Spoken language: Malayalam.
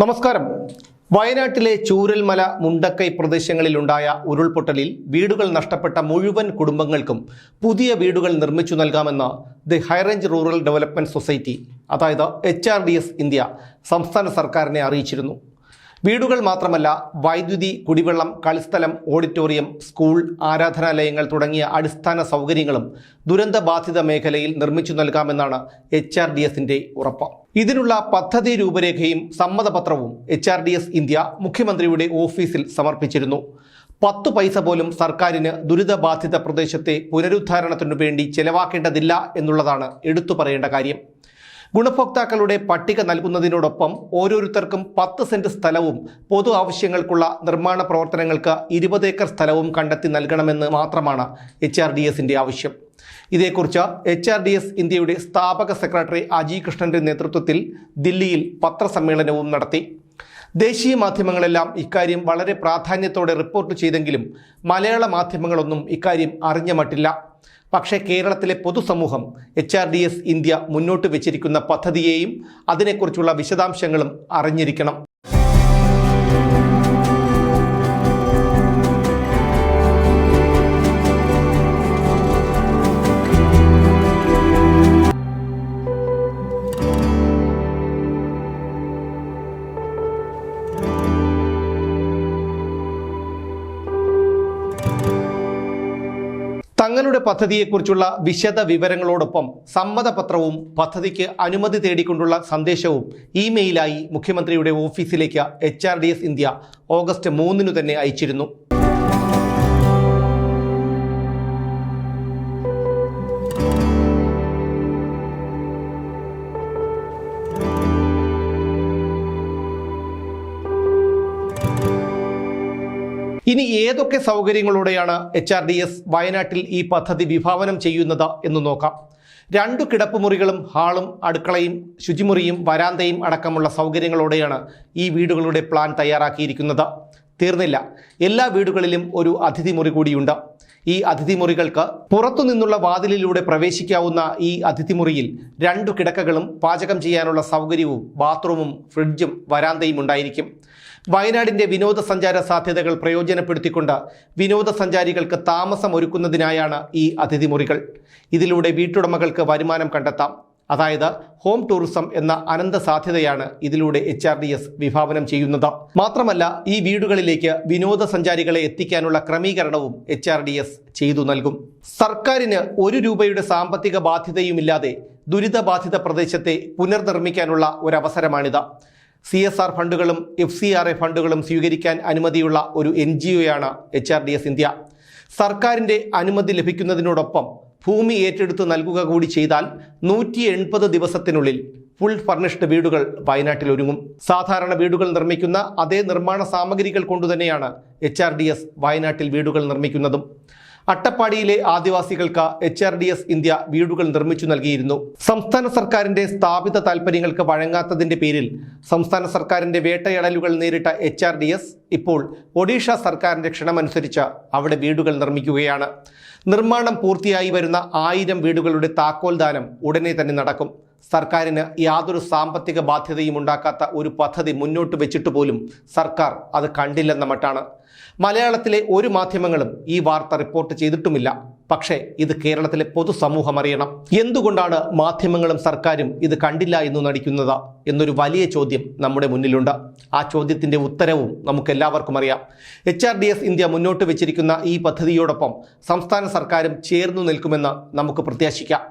നമസ്കാരം. വയനാട്ടിലെ ചൂരൽമല മുണ്ടക്കൈ പ്രദേശങ്ങളിലുണ്ടായ ഉരുൾപൊട്ടലിൽ വീടുകൾ നഷ്ടപ്പെട്ട മുഴുവൻ കുടുംബങ്ങൾക്കും പുതിയ വീടുകൾ നിർമ്മിച്ചു നൽകാമെന്ന് the High Range Rural Development Society അതായത് എച്ച് ഇന്ത്യ സംസ്ഥാന സർക്കാരിനെ അറിയിച്ചിരുന്നു. വീടുകൾ മാത്രമല്ല വൈദ്യുതി കുടിവെള്ളം കളിസ്ഥലം ഓഡിറ്റോറിയം സ്കൂൾ ആരാധനാലയങ്ങൾ തുടങ്ങിയ അടിസ്ഥാന സൗകര്യങ്ങളും ദുരന്തബാധിത മേഖലയിൽ നിർമ്മിച്ചു നൽകാമെന്നാണ് എച്ച് ആർ ഡി എസിന്റെ ഉറപ്പ്. ഇതിനുള്ള പദ്ധതി രൂപരേഖയും സമ്മതപത്രവും H R D S India മുഖ്യമന്ത്രിയുടെ ഓഫീസിൽ സമർപ്പിച്ചിരുന്നു. പത്തു പൈസ പോലും സർക്കാരിന് ദുരിതബാധിത പ്രദേശത്തെ പുനരുദ്ധാരണത്തിനു വേണ്ടി ചെലവാക്കേണ്ടതില്ല എന്നുള്ളതാണ് എടുത്തു പറയേണ്ട കാര്യം. ഗുണഭോക്താക്കളുടെ പട്ടിക നൽകുന്നതിനോടൊപ്പം ഓരോരുത്തർക്കും പത്ത് സെന്റ് സ്ഥലവും പൊതു ആവശ്യങ്ങൾക്കുള്ള നിർമ്മാണ പ്രവർത്തനങ്ങൾക്ക് ഇരുപത് ഏക്കർ സ്ഥലവും കണ്ടെത്തി നൽകണമെന്ന് മാത്രമാണ് എച്ച് ആർ ഡി ആവശ്യം. ഇതേക്കുറിച്ച് എച്ച് ആർ ഡി എസ് ഇന്ത്യയുടെ സ്ഥാപക സെക്രട്ടറി അജി കൃഷ്ണന്റെ നേതൃത്വത്തിൽ ദില്ലിയിൽ പത്രസമ്മേളനവും നടത്തി. ദേശീയ മാധ്യമങ്ങളെല്ലാം ഇക്കാര്യം വളരെ പ്രാധാന്യത്തോടെ റിപ്പോർട്ട് ചെയ്തെങ്കിലും മലയാള മാധ്യമങ്ങളൊന്നും ഇക്കാര്യം അറിഞ്ഞ മട്ടില്ല. പക്ഷേ കേരളത്തിലെ പൊതുസമൂഹം H R D S India മുന്നോട്ട് വെച്ചിരിക്കുന്ന പദ്ധതിയെയും അതിനെക്കുറിച്ചുള്ള വിശദാംശങ്ങളും അറിഞ്ഞിരിക്കണം. തങ്ങളുടെ പദ്ധതിയെക്കുറിച്ചുള്ള വിശദ വിവരങ്ങളോടൊപ്പം സമ്മതപത്രവും പദ്ധതിക്ക് അനുമതി തേടിക്കൊണ്ടുള്ള സന്ദേശവും ഇമെയിലായി മുഖ്യമന്ത്രിയുടെ ഓഫീസിലേക്ക് എച്ച് ഇന്ത്യ ഓഗസ്റ്റ് മൂന്നിനു തന്നെ അയച്ചിരുന്നു. ഇനി ഏതൊക്കെ സൗകര്യങ്ങളോടെയാണ് എച്ച് ആർ ഡി എസ് വയനാട്ടിൽ ഈ പദ്ധതി വിഭാവനം ചെയ്യുന്നത് എന്ന് നോക്കാം. രണ്ടു കിടപ്പുമുറികളും ഹാളും അടുക്കളയും ശുചിമുറിയും വരാന്തയും അടക്കമുള്ള സൗകര്യങ്ങളോടെയാണ് ഈ വീടുകളുടെ പ്ലാൻ തയ്യാറാക്കിയിരിക്കുന്നത്. തീർന്നില്ല. എല്ലാ വീടുകളിലും ഒരു അതിഥി മുറി കൂടിയുണ്ട്. ഈ അതിഥിമുറികൾക്ക് പുറത്തു നിന്നുള്ള വാതിലിലൂടെ പ്രവേശിക്കാവുന്ന ഈ അതിഥിമുറിയിൽ രണ്ടു കിടക്കകളും പാചകം ചെയ്യാനുള്ള സൗകര്യവും ബാത്റൂമും ഫ്രിഡ്ജും വരാന്തയും ഉണ്ടായിരിക്കും. വയനാടിന്റെ വിനോദസഞ്ചാര സാധ്യതകൾ പ്രയോജനപ്പെടുത്തിക്കൊണ്ട് വിനോദസഞ്ചാരികൾക്ക് താമസം ഒരുക്കുന്നതിനായാണ് ഈ അതിഥിമുറികൾ. ഇതിലൂടെ വീട്ടുടമകൾക്ക് വരുമാനം കണ്ടെത്താം. അതായത് ഹോം ടൂറിസം എന്ന അനന്ത സാധ്യതയാണ് ഇതിലൂടെ എച്ച് ആർ ഡി എസ് വിഭാവനം ചെയ്യുന്നത്. മാത്രമല്ല ഈ വീടുകളിലേക്ക് വിനോദസഞ്ചാരികളെ എത്തിക്കാനുള്ള ക്രമീകരണവും എച്ച് ആർ ഡി എസ് ചെയ്തു നൽകും. സർക്കാരിന് ഒരു രൂപയുടെ സാമ്പത്തിക ബാധ്യതയുമില്ലാതെ ദുരിതബാധിത പ്രദേശത്തെ പുനർനിർമ്മിക്കാനുള്ള ഒരവസരമാണിത്. സി എസ് ആർ ഫണ്ടുകളും എഫ് സി ആർ എ ഫണ്ടുകളും സ്വീകരിക്കാൻ അനുമതിയുള്ള ഒരു N G ഒയാണ് H R D S India. സർക്കാരിന്റെ അനുമതി ലഭിക്കുന്നതിനോടൊപ്പം ഭൂമി ഏറ്റെടുത്ത് നൽകുക കൂടി ചെയ്താൽ നൂറ്റി എൺപത് ദിവസത്തിനുള്ളിൽ ഫുൾ ഫർണിഷ്ഡ് വീടുകൾ വയനാട്ടിൽ ഒരുങ്ങും. സാധാരണ വീടുകൾ നിർമ്മിക്കുന്ന അതേ നിർമ്മാണ സാമഗ്രികൾ കൊണ്ടുതന്നെയാണ് എച്ച് ആർ ഡി എസ് വയനാട്ടിൽ വീടുകൾ നിർമ്മിക്കുന്നതും. അട്ടപ്പാടിയിലെ ആദിവാസികൾക്ക് H R D S India വീടുകൾ നിർമ്മിച്ചു നൽകിയിരുന്നു. സംസ്ഥാന സർക്കാരിന്റെ സ്ഥാപിത താൽപ്പര്യങ്ങൾക്ക് വഴങ്ങാത്തതിന്റെ പേരിൽ സംസ്ഥാന സർക്കാരിന്റെ വേട്ടയടലുകൾ നേരിട്ട എച്ച് ആർ ഡി എസ് ഇപ്പോൾ ഒഡീഷ സർക്കാരിന്റെ ക്ഷണമനുസരിച്ച് അവിടെ വീടുകൾ നിർമ്മിക്കുകയാണ്. നിർമ്മാണം പൂർത്തിയായി വരുന്ന ആയിരം വീടുകളുടെ താക്കോൽദാനം ഉടനെ തന്നെ നടക്കും. സർക്കാരിന് യാതൊരു സാമ്പത്തിക ബാധ്യതയും ഉണ്ടാക്കാത്ത ഒരു പദ്ധതി മുന്നോട്ട് വെച്ചിട്ട് പോലും സർക്കാർ അത് കണ്ടില്ലെന്ന മട്ടാണ്. മലയാളത്തിലെ ഒരു മാധ്യമങ്ങളും ഈ വാർത്ത റിപ്പോർട്ട് ചെയ്തിട്ടുമില്ല. പക്ഷേ ഇത് കേരളത്തിലെ പൊതുസമൂഹം അറിയണം. എന്തുകൊണ്ടാണ് മാധ്യമങ്ങളും സർക്കാരും ഇത് കണ്ടില്ല എന്ന് നടിക്കുന്നത്? എന്നൊരു വലിയ ചോദ്യം നമ്മുടെ മുന്നിലുണ്ട്. ആ ചോദ്യത്തിന്റെ ഉത്തരവും നമുക്ക് എല്ലാവർക്കും അറിയാം. H R D S India മുന്നോട്ട് വെച്ചിരിക്കുന്ന ഈ പദ്ധതിയോടൊപ്പം സംസ്ഥാന സർക്കാരും ചേർന്നു നിൽക്കുമെന്ന് നമുക്ക് പ്രത്യാശിക്കാം.